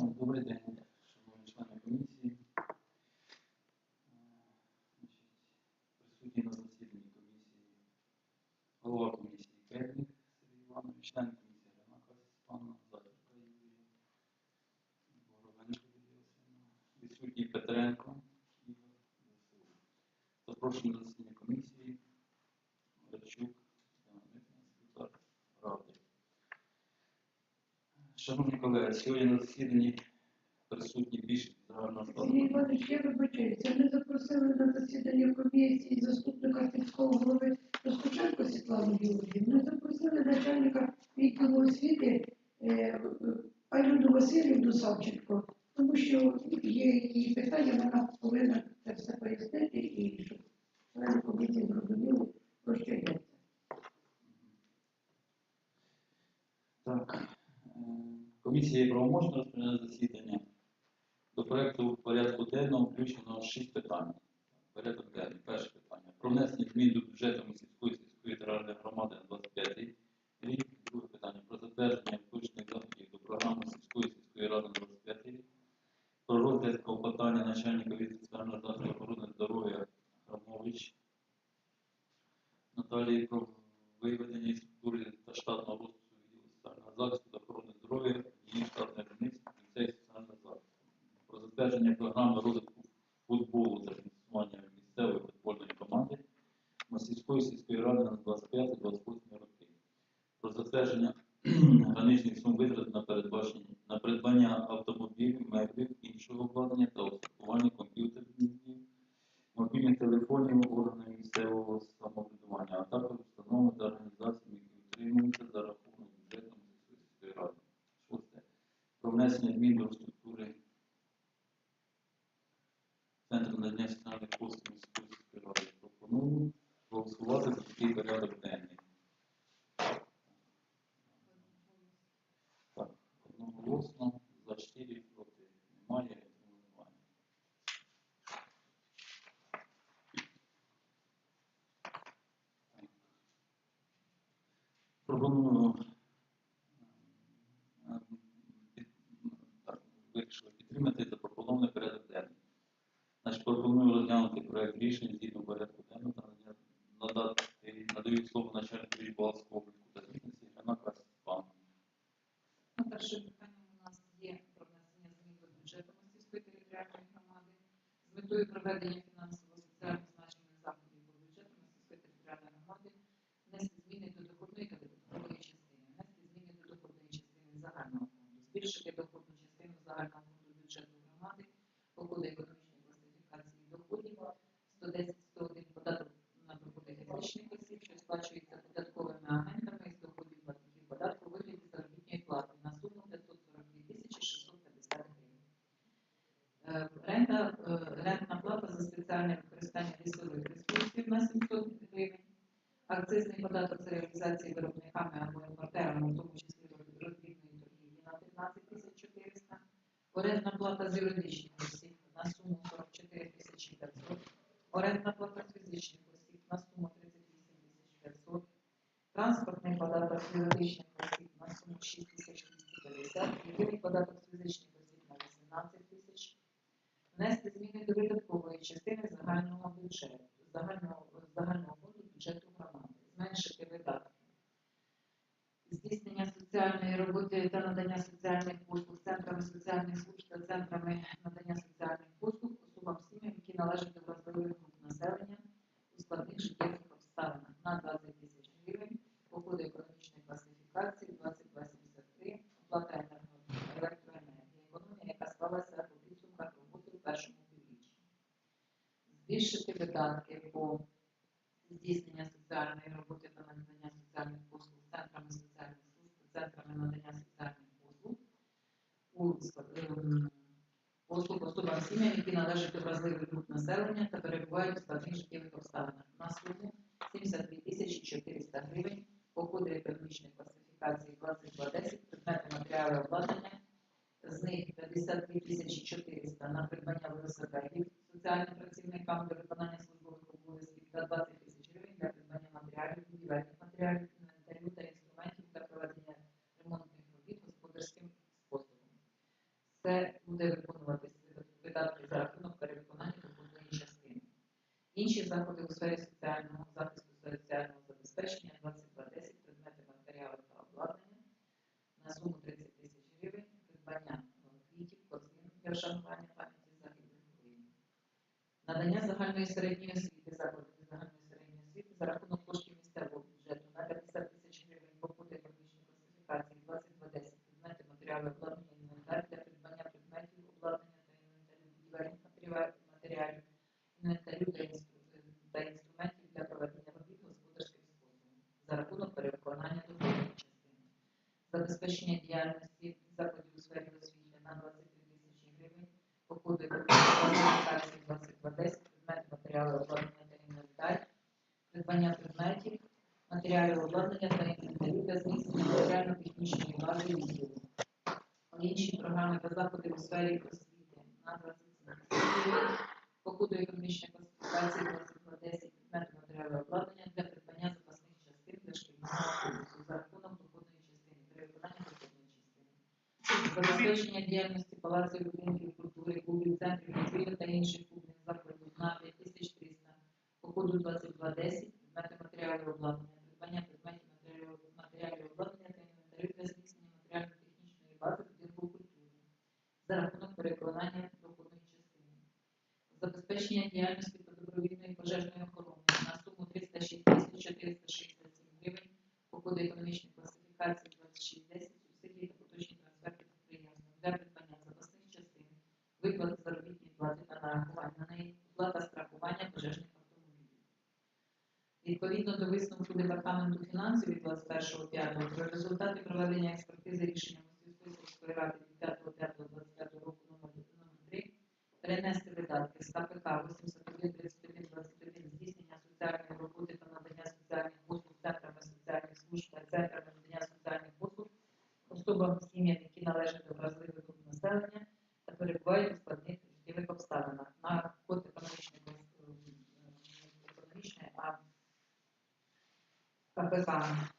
Добрий день, шановні члени комісії. Е, значить, Присутній на засіданні комісії голова комісії Кельник Сергій Іванович, член комісії Ірина Степановна, Затірка Юрія, Боровенко Юлія Васильівна, відсутній Петренко Ігор Васильович. Запрошені на засідання комісії Верчук, Тетяна Дмитрівна, секретар Ради. Шановні колеги, сьогодні на засіданні присутні більшість загального складу. Сергій вибачаюся, ми запросили на засідання комісії заступника сільського голови Роскоченко Світлану Георгіївну. Ми запросили начальника відділу освіти е, е, Васильівну Савченко, тому що є її питання, вона повинна це все пояснити і щоб члени комісії зрозуміли, про що йдеться. Так, е, комісія правоможна розпочинає засідання. До проекту порядку денного включено шість питань. Порядок денний. Перше питання. Про внесення змін до бюджету міської сільської територіальної громади на 25 рік. Друге питання. Про затвердження включених заходів до програми сільської сільської ради на 25 рік. Про розгляд клопотання начальника від соціального захисту охорони здоров'я Грамович Наталії про виведення із структури та штатного розпису відділу соціального захисту та охорони здоров'я її штатної одиниці ліцею соціального захисту. Про затвердження програми розвитку футболу за фінансування місцевої футбольної команди Масівської сільської ради на 25-28 роки. Про затвердження граничних сум витрат на передбачення на придбання автомобілів, меблів, іншого обладнання та устаткування комп'ютерних мобільних телефонів органів місцевого самоврядування, а також установи та організації, які утримуються за рахунок бюджету міської ради. Шосте. Про внесення змін до структури Центру надання соціальних послуг міської сільської ради. Пропоную голосувати за такий порядок денний. Так, одноголосно, за 4 проти немає, немає. Пропоную е, під- так, вирішили підтримати запропонований порядок денний. Значить, пропоную розглянути проект рішень згідно порядку денного та надя- надати надаю слово начальнику відбувалського обліку та звітності Гранака Степану. Ну, Перше питання у нас є про внесення змін до бюджету Мосівської територіальної громади з метою проведення фінансово-соціально значених заходів по бюджету Мосівської територіальної громади, внести зміни до доходної та видаткової частини, внести зміни до доходної частини загального фонду, збільшити доходну частину загального фонду бюджету громади по коду економічної класифікації доходів 110 101 податок на доходи фізичних осіб, що сплачується податковими агентами з доходів платників податку у вигляді заробітної плати на суму 542 тисячі 650 гривень. Е, Рента, е, рентна плата за спеціальне використання лісових ресурсів на 700 гривень. Акцизний податок за реалізації виробниками або імпортерами, в тому числі роздрібної торгівлі на 15 тисяч 400. Орендна плата з юридичних осіб на суму 44 тисячі 500. Орендна плата з фізичних осіб на суму 38 тисяч 500. Транспортний податок з юридичних осіб на суму 6 тисяч 250. Єдиний податок з фізичних осіб на 18 тисяч. Внести зміни до видаткової частини загального бюджету, загального, загального фонду бюджету громади, зменшити видатки. Здійснення соціальної роботи та надання соціальних послуг центрами соціальних служб та центрами надання соціальних послуг особам сім'ям, які належать до вразливих груп населення у складних життєвих обставинах на 20 тисяч гривень по коду економічної класифікації 2273, оплата енерго- електроенергії, економія, яка склалася по підсумках роботи у першому півріччі. Видатки по здійснення соціальної роботи та надання соціальних послуг центрами соціальних служб центрами надання соціальних послуг ем, послуг особам сім'ям, які належать до вразливих груп населення та перебувають у складних життєвих обставинах. На суму 72 тисячі 400 гривень. По коду економічної класифікації 2210 предмети матеріали обладнання з них 52 тисячі 400 на придбання велосипедів соціальним працівникам для виконання службових обов'язків та 20 тисяч гривень для придбання матеріалів, будівельних матеріалів, інвентарю та інструментів для проведення ремонтних робіт господарським способом. Це буде виконуватися видатки за рахунок перевиконання доходної частини. Інші заходи у сфері соціального захисту соціального забезпечення. atmosféricos забезпечення діяльності по добровільної пожежної охорони на суму 306 тисяч 467 гривень по коду економічної класифікації 2610 субсидії та поточні трансферти підприємства для придбання запасних частин, виплати заробітної плати та нарахування на неї, оплата страхування пожежних автомобілів. Відповідно до висновку департаменту фінансів від 21.05 про результати проведення перебувають у складних життєвих обставинах на код економічної, е, економічної АПК.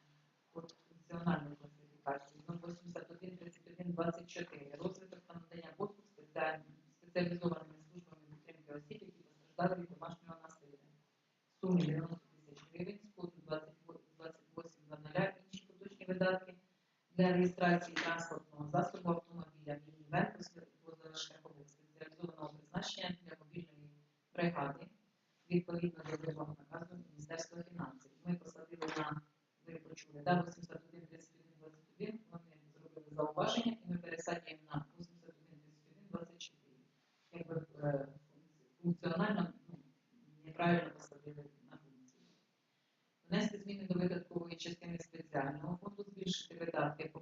банально ну, неправильно поставили на функції. Внести зміни до видаткової частини спеціального фонду, збільшити видатки по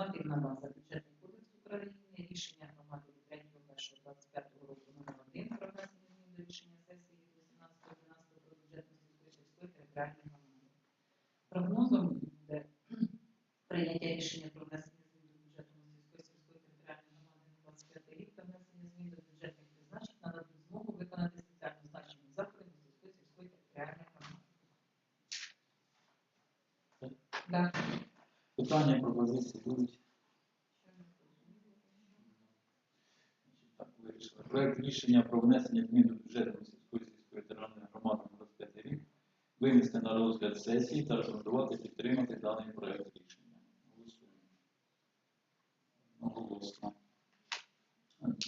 molti, ma non semplicemente рішення про внесення змін до бюджету сільської сільської державної громади на 25 рік винести на розгляд сесії та рекомендувати підтримати даний проект рішення. Голосуємо. Голосно.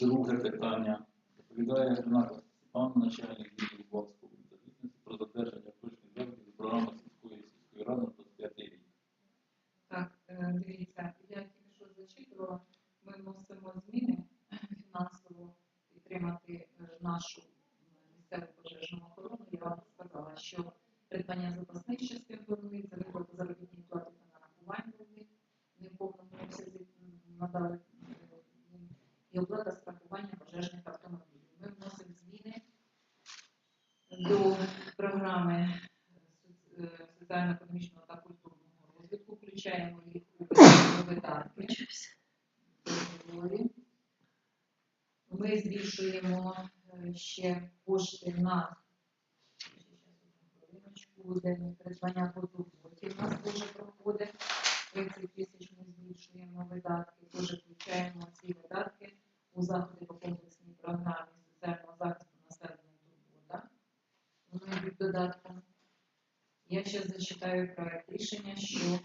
Друге питання. Доповідає Геннадій Степан, начальник відділу Балтського про затвердження точних заходів програми сільської сільської ради на 25 рік. Так, е, дивіться, я тільки що зачитувала. Ми вносимо зміни фінансові підтримати е, нашу е, місцеву пожежну охорону, я вам сказала, що придбання запасних частин вини, це виплата заробітної плати та нарахування вини, не в повному обсязі надали е, і оплата страхування пожежних автомобілів. Ми вносимо зміни до програми соціально-економічного та культурного розвитку, включаємо їх у видатки. Ми збільшуємо е, ще кошти на щас, одну хвилиночку, де придбання фотоботів у нас теж проходить. 30 тисяч ми збільшуємо видатки, теж включаємо ці видатки у заходи по комплексній програмі соціального захисту населення турбота. Вони йдуть додатком. Я ще зачитаю проект рішення, що ми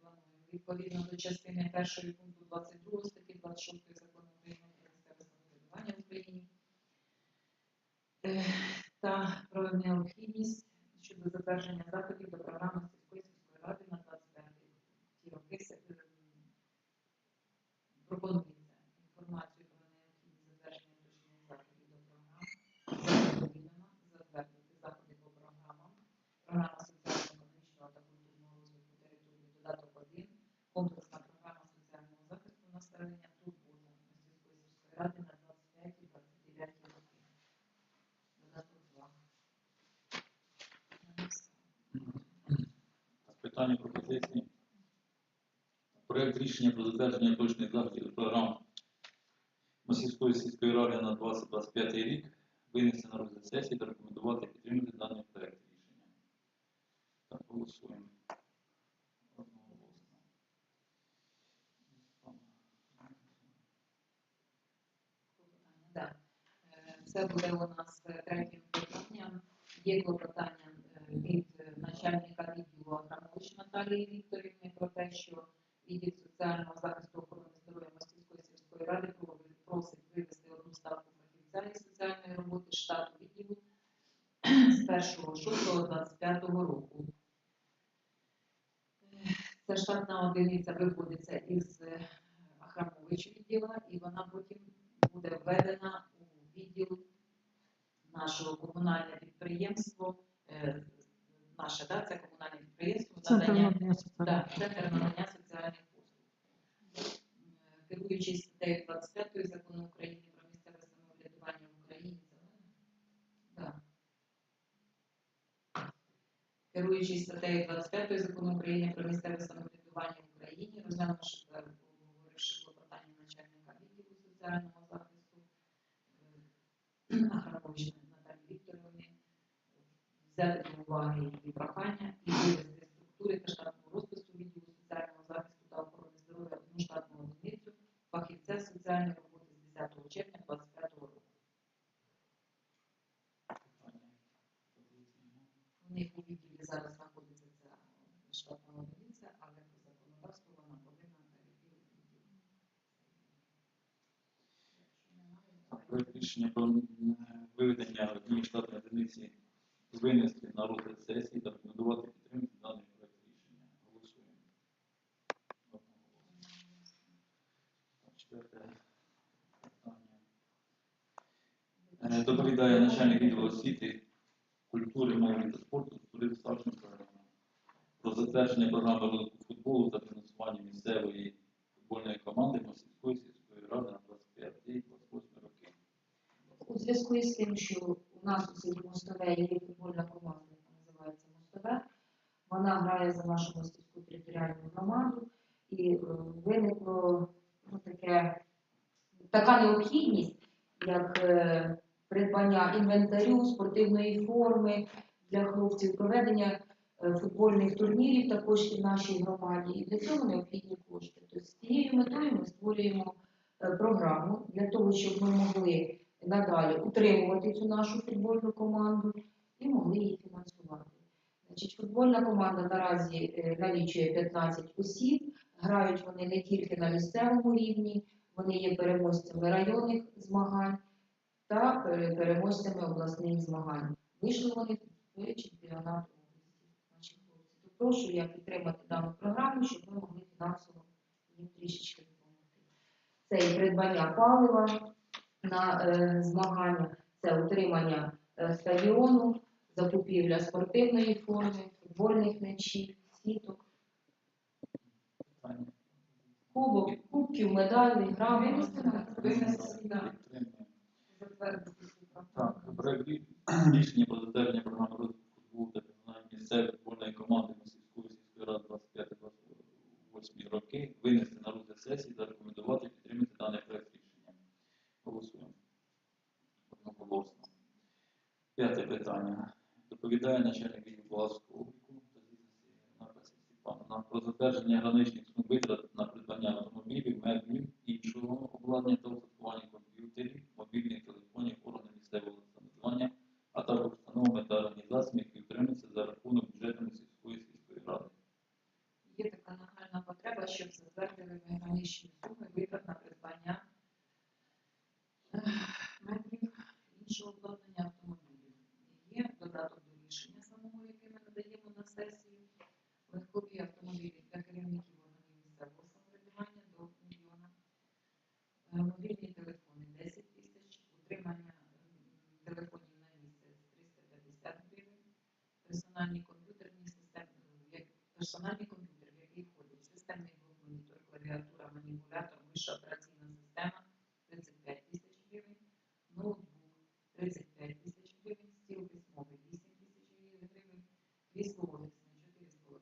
плануємо. Відповідно до частини першої пункту 22 статті 26 закону самоврядування в Україні та про необхідність щодо затвердження заходів до програми сільської сільської ради на 25 ті роки се- е, пропонується інформацію про необхідність затвердження точних заходів до програм відомо затвердити заходи по програмам програма соціально-економічного та культурного розвитку території додаток 1 комплексна програма соціального захисту населення турбота сільської сільської ради на 25-29 роки. Додаток 2. Питання пропозиції. Проект рішення про затвердження точних заходів програм Мосівської сільської ради на 2025 рік винести на розгляд сесії та рекомендувати підтримати даний проект рішення. Так, голосуємо. Е, Це буде у нас третім питанням. Є клопотання е, від е, начальника відділу Аграмович Наталії Вікторівни про те, що відділ соціального захисту охорони здоров'я Мостівської сільської ради про- просить вивести одну ставку фахівця із соціальної роботи штату відділу з 1.6.25 року. Е, Ця одиниця виводиться із е, Ахрамович відділа, і вона потім буде введена у відділ нашого комунального підприємства, е, наше, да, це комунальне підприємство, Центр надання, да, центр надання соціальних послуг. Е, Керуючись статтею 25 закону України про місцеве самоврядування в Україні, да. Керуючись статтею 25 закону України про місцеве самоврядування Україні, розглянувши та обговоривши клопотання начальника відділу соціального захисту е, Ахрамович Наталії Вікторівни, взяти до уваги її прохання і вивести структури та штатного розпису відділу соціального захисту та охорони здоров'я одну штатну одиницю фахівця соціальної роботи з 10 червня 2025 року. Питання. Них у відділі зараз знаходиться ця штатна одиниця, але по законодавству вона повинна перейти у відділ. Якщо немає, Проект рішення про виведення однієї штатної одиниці винести на розгляд сесії та рекомендувати підтримати даний проект рішення. Голосуємо. Четверте питання. Е, Доповідає начальник відділу освіти, культури, молоді та спорту Турин Савченко про затвердження програми розвитку футболу та фінансування місцевої футбольної команди Мосівської сільської ради на 25-28 роки. У зв'язку із тим, що у нас у селі Мостове є футбольна команда, яка називається Мостове, вона грає за нашу мостівську територіальну громаду, і е, виникло ну, таке, така необхідність, як е, придбання інвентарю, спортивної форми для хлопців, проведення е, футбольних турнірів також і в нашій громаді. І для цього необхідні кошти. Тобто з цією метою ми створюємо програму для того, щоб ми могли надалі утримувати цю нашу футбольну команду і могли її фінансувати. Значить, футбольна команда наразі е, налічує 15 осіб. Грають вони не тільки на місцевому рівні, вони є переможцями районних змагань та е, переможцями обласних змагань. Вийшли вони в чемпіонат області. Прошу я підтримати дану програму, щоб ми могли фінансово їм трішечки допомогти. Це і придбання палива, на е, змагання це утримання е, стадіону, закупівля спортивної форми, футбольних м'ячів, сіток. Кубок, кубків, затвердити цю Так, проект рішення про затвердження програми розвитку футболу та виконання місцевої футбольної команди Мосівської сільської ради 25-28 роки винести на розгляд сесії та рекомендувати підтримати даний проект рішення. Голосуємо. Одноголосно. П'яте питання. Доповідає начальник відділу обліку Напасі про затвердження граничних сум витрат на придбання автомобілів, меблів, іншого обладнання та устаткування комп'ютерів, мобільних телефонів, органів місцевого самоврядування, а також установами та організаціями, які утримуються за рахунок бюджету сільської сільської ради. Є така нагальна потреба, щоб затвердили механічні суми витрат на придбання ех, меблів, іншого обладнання автомобілів. Є додаток до рішення самого, яке ми надаємо на сесію. Легкові автомобілі для керівників органів місцевого самоврядування до мільйона. Е, Мобільні телефони 10 тисяч, утримання м, телефонів на місяць 350 гривень, персональні комп'ютерні системи, е, як персональний комп'ютер, в який входить системний блок монітор, клавіатура, маніпулятор, вища операційна система 35 тисяч гривень, ноутбук 35 тисяч гривень, стіл письмовий 8 тисяч гривень, крісло офісне 4,5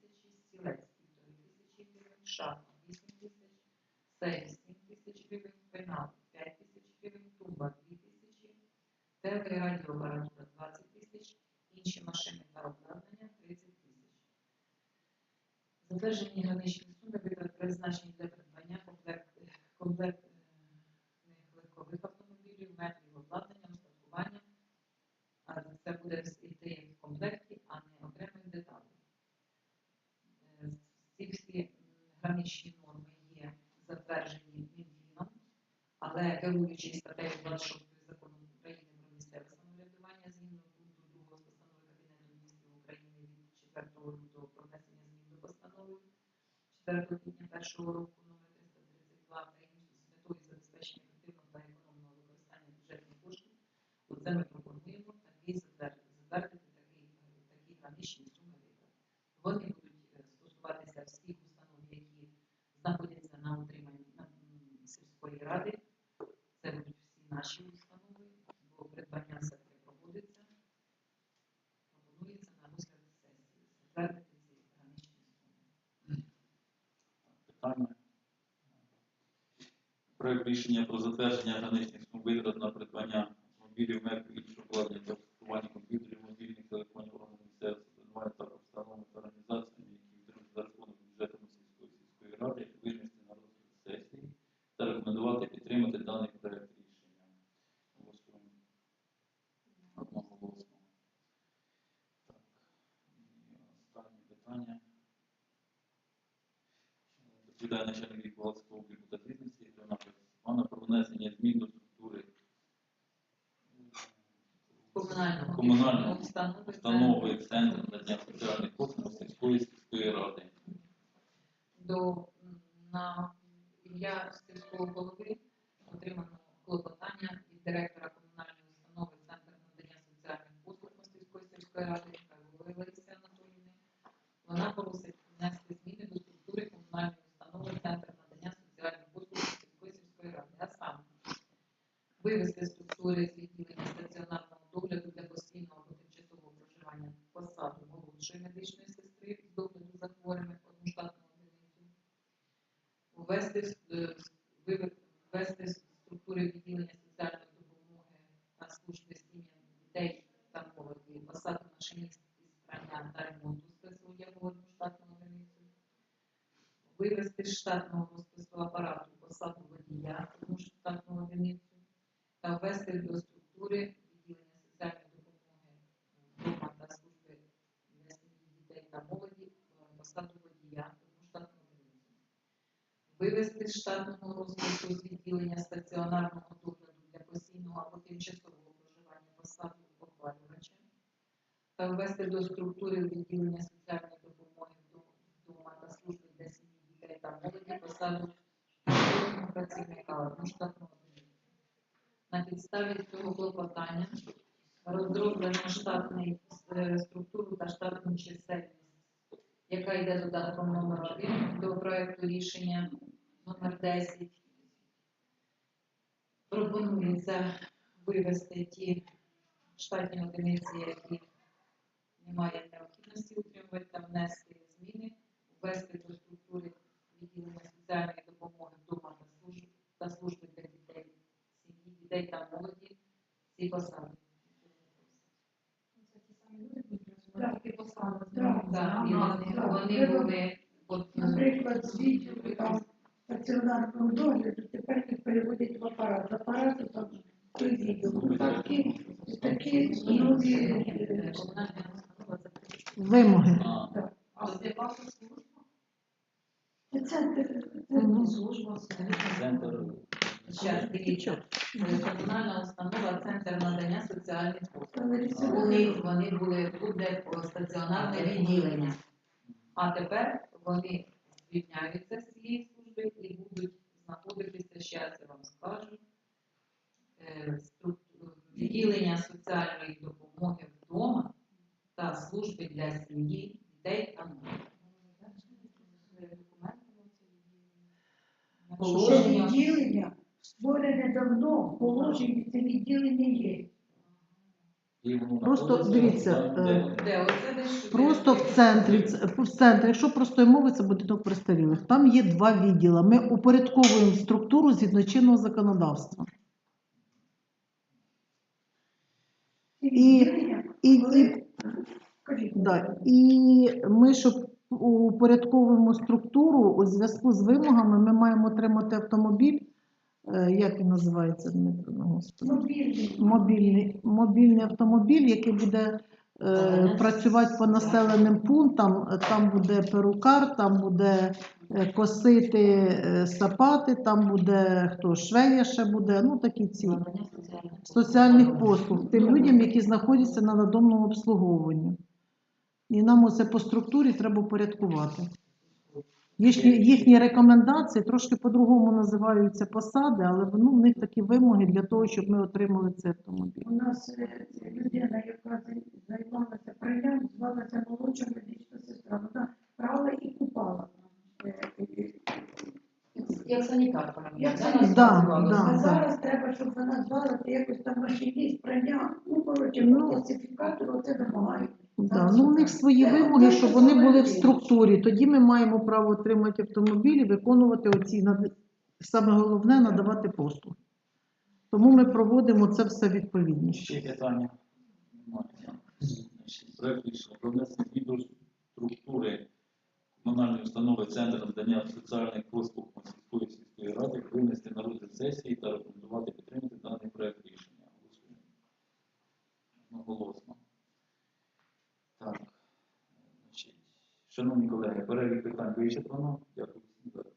тисячі, стілець 1,5 тисячі гривень, шафа 8 тисяч, сейф 7 тисяч гривень, пенал 5 тисяч гривень, тумба 2 тисячі, теле і радіоапаратура 20 тисяч, інші машини та обладнання 30 тисяч. Затверджені граничні суми призначені для придбання комплектних комплект легкових автомобілів, метрів обладнання, устаткування, а це буде йти в комплекті, а не окремих деталей. Е, Ці всі м, граничні норми є затверджені Мінфіном, але керуючись статтею 26 закону України про місцеве самоврядування згідно пункту 2 постанови Кабінету міністрів України від 4 лютого про внесення змін до постанови 4 квітня 1 року номер 332 та з метою забезпечення ефективного та економного використання бюджетних коштів. Оце ми пропонуємо такий затвердити, такий такий, граничні суми витрат. Вони будуть е, стосуватися всіх установ, які знаходяться на утриманні сільської ради. Це будуть всі наші установи, бо придбання все-таки проводиться. Пропонується на розгляд сесії затвердити ці граничні суми. Питання. Проект рішення про затвердження граничних сум витрат на придбання автомобілів, меблів, іншого обладнання та устаткування комп'ютерів, мобільних телефонів, органів місцевого самоврядування та установами та організаціями, які утримуються за рахунок бюджету сільської сільської ради, винести на розгляд сесії та рекомендувати підтримати даний проект рішення. Голосуємо. Одноголосно. Так. І останнє питання. Доповідає начальник відділу обліку та звітності внесення змін до структури Комунального комунальної установи установи Центр надання соціальних послуг сільської сільської ради. до на ім'я сільського голови отримано клопотання від директора комунальної установи Центр надання соціальних послуг Мостівської сільської ради Михайлової Лариси Анатоліївни. Вона просить внести зміни до структури комунальної установи Центр надання соціальних послуг Мостівської сільської ради, а саме вивести структури з відділення стаціонарного догляду для постійного або тимчасового проживання посаду молодшої медичної сестри з догляду за хворими одну штатну одиницю, ввести, е, ввести з структури відділення соціальної допомоги та служби сім'ям дітей та молоді посаду машиніст із прання та ремонту спецодягу одну штатну одиницю, вивести з штатного розпису апарату посаду водія одну штатну одиницю та ввести до структури відділення соціальної допомоги вдома та служби для сім'ї дітей та молоді е, посаду водія одну штатну одиницю. Вивести з штатного розпису з відділення стаціонарного догляду для постійного або тимчасового проживання посаду опалювача та ввести до структури відділення соціальної допомоги вдома та служби для сім'ї дітей та На підставі цього клопотання розроблено штатний е, структуру та штатну чисельність, яка йде додатком номер один до проекту рішення номер 10 пропонується вивести ті штатні одиниці, які немає необхідності утримувати та внести зміни, ввести до структури відділення соціальної допомоги вдома та служб та служби для дітей, сім'ї, дітей та молоді ці посади. Так, Ті посади. Так, вони, були Наприклад, з відділу там стаціонарного догляду тепер їх переводять в апарат. В апарату там той відділ. Ну, Такі, такі нові е, Вимоги. А, А з яка це служба? це центр. Мгм. Служба Центр. Зараз дивіться. Е, Комунальна установа Центр надання соціальних послуг. це У них вони були буде відділення. А тепер вони звільняються з цієї служби і будуть знаходитися, зараз я вам скажу, е, відділення соціальної допомоги вдома та служби для сім'ї, дітей та молоді. Це Положення відділення створене давно, в положенні це відділення є. І воно Просто знаходиться дивіться, там, де е, вони. Де оце десь Просто в центрі, ц- в центрі, якщо простою мовою, це будинок престарілих. Там є два відділи. Ми упорядковуємо структуру згідно чинного законодавства. І- І, і, да, і ми, щоб упорядковуємо структуру у зв'язку з вимогами, ми маємо отримати автомобіль. Е, Як він називається, Дмитро? Господи. Мобільний. мобільний, мобільний автомобіль, який буде е, працювати по населеним пунктам. Там буде перукар, там буде е, косити е, сапати, там буде хто швея ще буде, ну такі ці соціальних соціальних послуг тим людям, які знаходяться на надомному обслуговуванні. І нам оце по структурі треба порядкувати. Їхні, їхні рекомендації трошки по-другому називаються посади, але ну, в них такі вимоги для того, щоб ми отримали цей автомобіль. У нас е, людина, яка займалася прилям, звалася молодша медична сестра. Вона прала і купала. Е, е, Як санітарка. Як санітарка. Да, да. А зараз треба, щоб вона звалася якось там машиніст, прання, ну, коротше, Ну. по класифікатору це вимагають. Да, ну, у них свої вимоги, щоб вони були в структурі. Тоді ми маємо право отримати автомобіль і виконувати оці над- саме головне надавати послуги. Тому ми проводимо це все відповідніше. Ще питання? Немає. Значить, рішення внесення змін до структури комунальної установи Центр надання соціальних послуг Мосільської сільської ради винести на розгляд сесії та рекомендувати підтримати даний проект рішення. Голосуємо. Sono Nicolae, părere pe care îi cepămă, iar cu Nicolae.